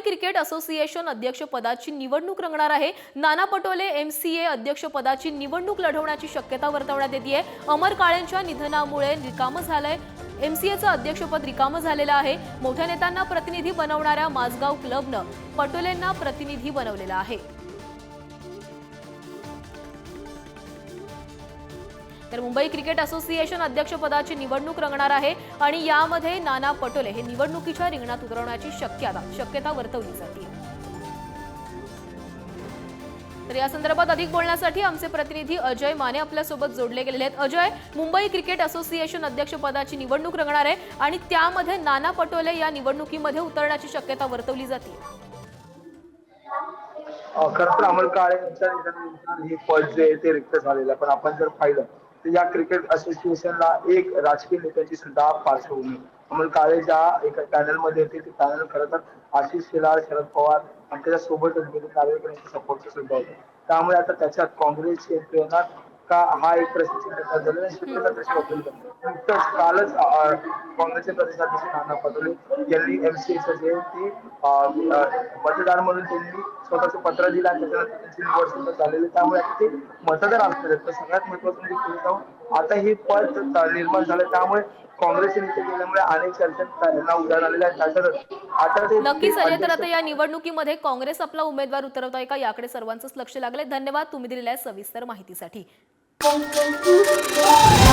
Cricket association अध्यक्षपदाची निवडणूक रंगणार आहे. Nana Patole M C A अध्यक्षपदाची निवडणूक लढवण्याची शक्यता वर्तवण्यात येते अमर काळेंच्या निधनामुळे रिकामं झालंय. एम सी एचं अध्यक्षपद रिकामं झालेलं आहे. मोठ्या नेत्यांना प्रतिनिधी बनवणाऱ्या माझगाव क्लबनं पटोलेंना प्रतिनिधी बनवलेलं आहे. तर मुंबई क्रिकेट असोसिएशन अध्यक्षपदाची निवडणूक रंगणार आहे आणि यामध्ये नाना पटोले हे निवडणुकीच्या रिंगणात उतरवण्याची शक्यता शक्यता वर्तवली जाते. तर या संदर्भात अधिक बोलण्यासाठी आमचे प्रतिनिधी अजय माने आपल्यासोबत जोडले गेलेले आहेत. अजय मुंबई क्रिकेट असोसिएशन अध्यक्षपदाची निवडणूक रंगणार आहे आणि त्यामध्ये नाना पटोले या निवडणुकीमध्ये उतरण्याची शक्यता वर्तवली जाते. खरं तर अमोल काळे यांच्या निधनानंतर हे पद जे आहे ते रिक्त झालेलं आहे. पण आपण जर पाहिलं या क्रिकेट असोसिएशनला एक राजकीय नेत्याची सुद्धा पार्श्वभूमी अमोल काळे ज्या एका पॅनलमध्ये होते ते पॅनल खरं तर आशिष शेलार शरद पवार आणि त्याच्या सोबतच गेले नार्वेकर यांच्या सुद्धा होते. त्यामुळे आता त्याच्यात काँग्रेसची एंट्री का हा एक प्रश्न निर्माण झालेला आहे. नुकतंच कालच काँग्रेसचे प्रदेशाध्यक्ष नाना पटोले यांनी एमसीएचं जे आहे ते मतदार म्हणून त्यांनी स्वतःचं पत्र दिलं आणि त्याच्यानंतर त्यांची निवड सुद्धा झालेली आहे. त्यामुळे आता ते मतदार आहेत तर सगळ्यात महत्वाचं म्हणजे पुढे जाऊन आता हे पद निर्माण झालं. त्यामुळे काँग्रेसचे नेते गेल्यामुळे अनेक चर्चा त्यांना उदाहरण आलेले आहेत त्याच्यातच आता ते नक्कीच अजय तर आता या निवडणुकीमध्ये काँग्रेस आपला उमेदवार उतरवत आहे का याकडे सर्वांचंच लक्ष लागलंय. धन्यवाद तुम्ही दिलेल्या सविस्तर माहितीसाठी. Bom, bom, bom, bom.